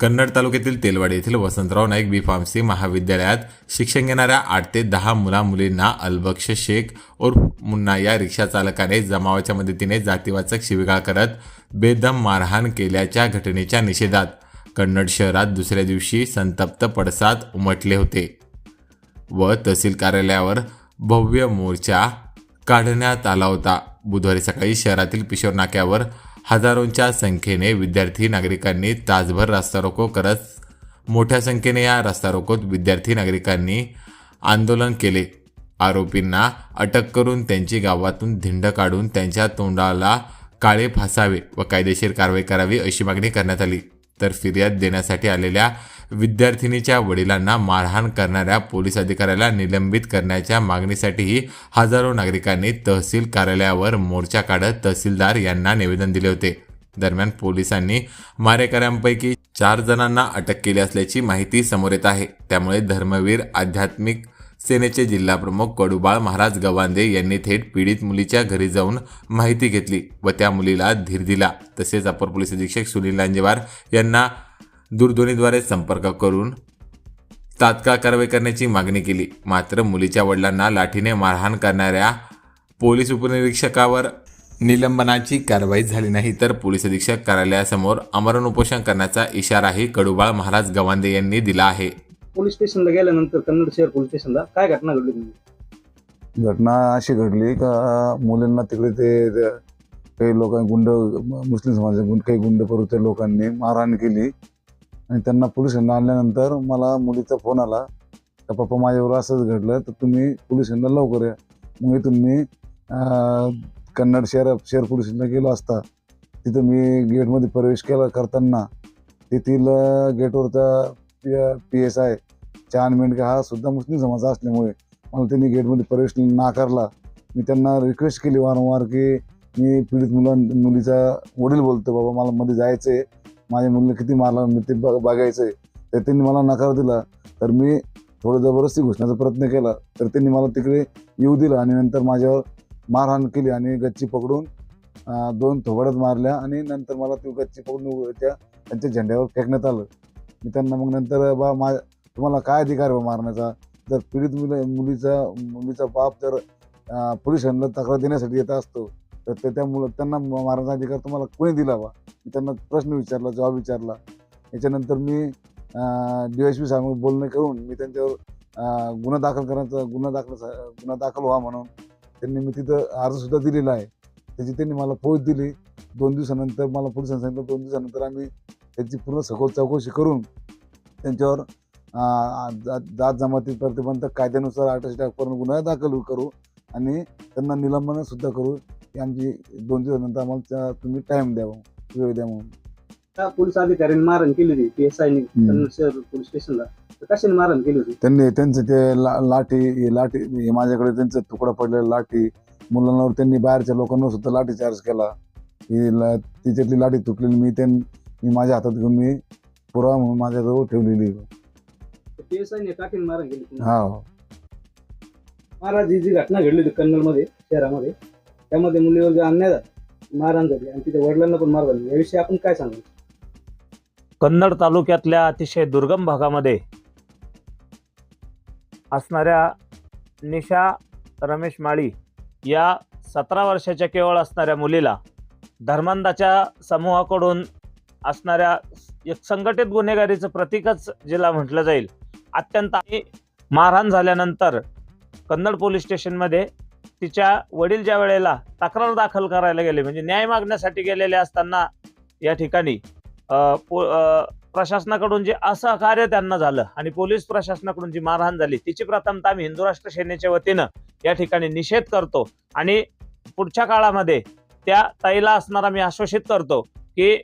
कन्नड तालुक्यातील तेलवाडी येथील वसंतराव नाईक बी फार्मसी महाविद्यालयात शिक्षण घेणाऱ्या आठ ते दहा मुला मुलींना अलबक्ष शेख उर्फ मुन्ना या रिक्षा चालकाने जमावाच्या मदतीने जातीवाचक शिवीगाळ करत बेदम मारहाण केल्याच्या घटनेच्या निषेधात कन्नड शहरात दुसऱ्या दिवशी संतप्त पडसाद उमटले होते व तहसील कार्यालयावर भव्य मोर्चा काढण्यात आला होता. बुधवारी सकाळी शहरातील पिशोर नाक्यावर हजारोंच्या संख्येने विद्यार्थी नागरिकांनी तासभर रास्ता रोको करत मोठ्या संख्येने या रास्ता रोकोत विद्यार्थी नागरिकांनी आंदोलन केले. आरोपींना अटक करून त्यांची गावातून धिंड काढून त्यांच्या तोंडाला काळे फासावे व कायदेशीर कारवाई करावी अशी मागणी करण्यात आली. तर फिर्याद देण्यासाठी आलेल्या विद्यार्थिनीच्या वडिलांना मारहाण करणाऱ्या पोलीस अधिकाऱ्याला निलंबित करण्याच्या मागणीसाठीही हजारो नागरिकांनी तहसील कार्यालयावर मोर्चा काढत तहसीलदार यांना निवेदन दिले होते. दरम्यान पोलिसांनी मारेकऱ्यांपैकी चार जणांना अटक केली असल्याची माहिती समोर येत आहे. त्यामुळे धर्मवीर आध्यात्मिक सेनेचे जिल्हाप्रमुख कडुबाळ महाराज गवांदे यांनी थेट पीडित मुलीच्या घरी जाऊन माहिती घेतली व त्या मुलीला धीर दिला. तसेच अपर पोलीस अधीक्षक सुनील लांजेवार यांना दूरध्वनीद्वारे संपर्क करून तात्काळ कारवाई करण्याची मागणी केली. मात्र मुलीच्या वडिलांना लाठीने मारहाण करणाऱ्या पोलीस उपनिरीक्षकावर निलंबनाची कारवाई झाली नाही तर पोलीस अधीक्षक कार्यालयासमोर अमरण उपोषण करण्याचा इशाराही कडुबाळ महाराज गवांदे यांनी दिला आहे. पोलीस स्टेशनला गेल्यानंतर कन्नड शहर पोलीस स्टेशनला काय घटना घडली घटना अशी घडली का मुलींना तिकडे ते ते काही लोक गुंड मुस्लिम समाजाचे गुंड काही गुंड प्रवृत्ती लोकांनी मारहाण केली. आणि त्यांना पोलिसांना आणल्यानंतर मला मुलीचा फोन आला का पप्पा माझ्यावर असंच घडलं तर तुम्ही पोलिसांना लवकर या. मग इथून मी कन्नड शहर शहर पोलिसांना गेलो असता. तिथं मी गेटमध्ये प्रवेश केला करताना. तेथील गेटवरचा पी पी एस आय चान मेंढके हा सुद्धा मुस्लिम समाज असल्यामुळे मला त्यांनी गेटमध्ये प्रवेश नाकारला. मी त्यांना रिक्वेस्ट केली वारंवार की मी पीडित मुलां मुलीचा वडील बोलतो बाबा मला मध्ये जायचं आहे माझ्या मुलीला किती मारला मी ते बघ बघायचं आहे तर त्यांनी मला नकार दिला. तर मी थोडं जबरदस्ती घुसण्याचा प्रयत्न केला. तर त्यांनी मला तिकडे येऊ दिलं आणि नंतर माझ्यावर मारहाण केली आणि गच्ची पकडून दोन थोबाड्यात मारल्या आणि नंतर मला ती गच्ची पकडून त्या त्यांच्या झेंड्यावर फेकण्यात आलं. मी त्यांना मग नंतर बा मा तुम्हाला काय अधिकार आहे बा मारण्याचा? जर पीडित मुलं मुलीचा मुलीचा बाप जर पोलिसांना तक्रार देण्यासाठी येत असतो तर त्या मुलं त्यांना म- मारण्याचा अधिकार तुम्हाला कोणी दिला बा? मी त्यांना प्रश्न विचारला जबाब विचारला. याच्यानंतर मी डी एस पी साहेब बोलणं करून मी त्यांच्यावर गुन्हा दाखल करण्याचा गुन्हा दाखल गुन्हा दाखल व्हा म्हणून त्यांनी मी तिथं अर्जसुद्धा दिलेला आहे. त्याची त्यांनी मला फौज दिली. दोन दिवसानंतर मला पोलिसांनी सांगितलं दोन दिवसानंतर आम्ही त्याची पूर्ण सखोल चौकशी करून त्यांच्यावर जात जमातीत जमाती प्रतिबंधक कायद्यानुसार अटक करून गुन्हा दाखल करू आणि त्यांना निलंबनसुद्धा करू. ही आमची दोन दिवसानंतर आम्हाला त्या- तुम्ही टाइम द्यावा वेळ द्या म्हणून. त्या पोलीस अधिकाऱ्यांनी मारहाण केली होती पी एस आयने शहर पोलीस स्टेशनला तर कशाने मारहाण केली होती? त्यांनी त्यांचं ते ला लाठी हे लाठी हे माझ्याकडे त्यांचं तुकडा पडलेला लाठी मुलांवर त्यांनी बाहेरच्या लोकांवर सुद्धा लाठी चार्ज केला. ही ला तिच्यातली लाठी तुटलेली मी त्यां मी माझ्या हातात घेऊन मी पुरावा म्हणून माझ्याजवळ ठेवलेली. पी एस आयने काठीने मारहाण केली. हा. महाराज ही जी घटना घडली होती कन्नडमध्ये शहरामध्ये त्यामध्ये मुलीवर जे अन्याय झाला मारहाण झाली आणि तिच्या वडिलांना पण मार झाली याविषयी आपण काय सांगू? कन्नड तालुक्यातल्या अतिशय दुर्गम भागामध्ये असणाऱ्या निशा रमेश माळी या सतरा वर्षाच्या केवळ असणाऱ्या मुलीला धर्मांधाच्या समूहाकडून असणाऱ्या एक संघटित गुन्हेगारीचं प्रतीकच जिला म्हटलं जाईल. अत्यंत आणि मारहाण झाल्यानंतर कन्नड पोलीस स्टेशनमध्ये तिच्या वडील ज्या वेळेला तक्रार दाखल करायला गेले म्हणजे न्याय मागण्यासाठी गेलेले असताना या ठिकाणी प्रशासनाकडून जे असहकार्य त्यांना झालं आणि पोलीस प्रशासनाकडून जी मारहाण झाली तिची प्रथमतः आम्ही हिंदू राष्ट्र सेनेच्या वतीनं या ठिकाणी निषेध करतो आणि पुढच्या काळामध्ये त्या ताईला असणारा मी आश्वासित करतो की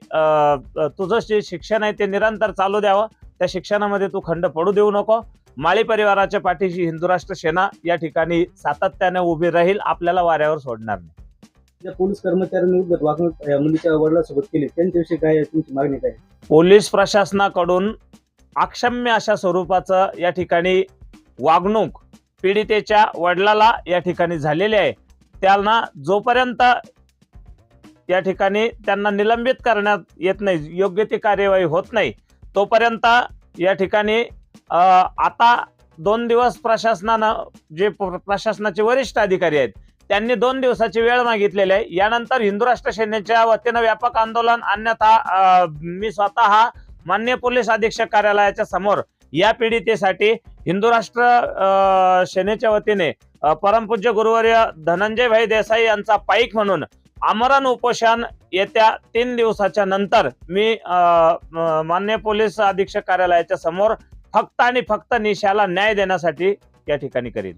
तुझं जे शिक्षण आहे ते निरंतर चालू द्यावं त्या शिक्षणामध्ये तू खंड पडू देऊ नको माळी परिवाराच्या पाठीशी हिंदू राष्ट्र सेना या ठिकाणी सातत्याने उभी राहील आपल्याला वाऱ्यावर सोडणार नाही पोलीस कर्मचाऱ्यांनी वागणूक मुलीच्या वडिलांसोबत केली त्यांच्याविषयी काय? तुमची मागणी काय? पोलीस प्रशासनाकडून अक्षम्य अशा स्वरूपाचं या ठिकाणी वागणूक पीडितेच्या वडिलाला या ठिकाणी झालेली आहे त्यांना जोपर्यंत या ठिकाणी त्यांना निलंबित करण्यात येत नाही योग्य ती कार्यवाही होत नाही तोपर्यंत या ठिकाणी आता दोन दिवस प्रशासनानं जे प्रशासनाचे वरिष्ठ अधिकारी आहेत त्यांनी दोन दिवसाची वेळ मागितलेली आहे. यानंतर हिंदू राष्ट्र सेनेच्या वतीनं व्यापक आंदोलन अन्यथा मी स्वतः मान्य पोलीस अधीक्षक कार्यालयाच्या समोर या पीडितेसाठी हिंदू राष्ट्र सेनेच्या वतीने परमपूज्य गुरुवर्य धनंजय भाई देसाई यांचा पाईक म्हणून आमरण उपोषण येत्या तीन दिवसाच्या नंतर मी मान्य पोलीस अधीक्षक कार्यालयाच्या समोर फक्त आणि फक्त निशाला न्याय देण्यासाठी या ठिकाणी करील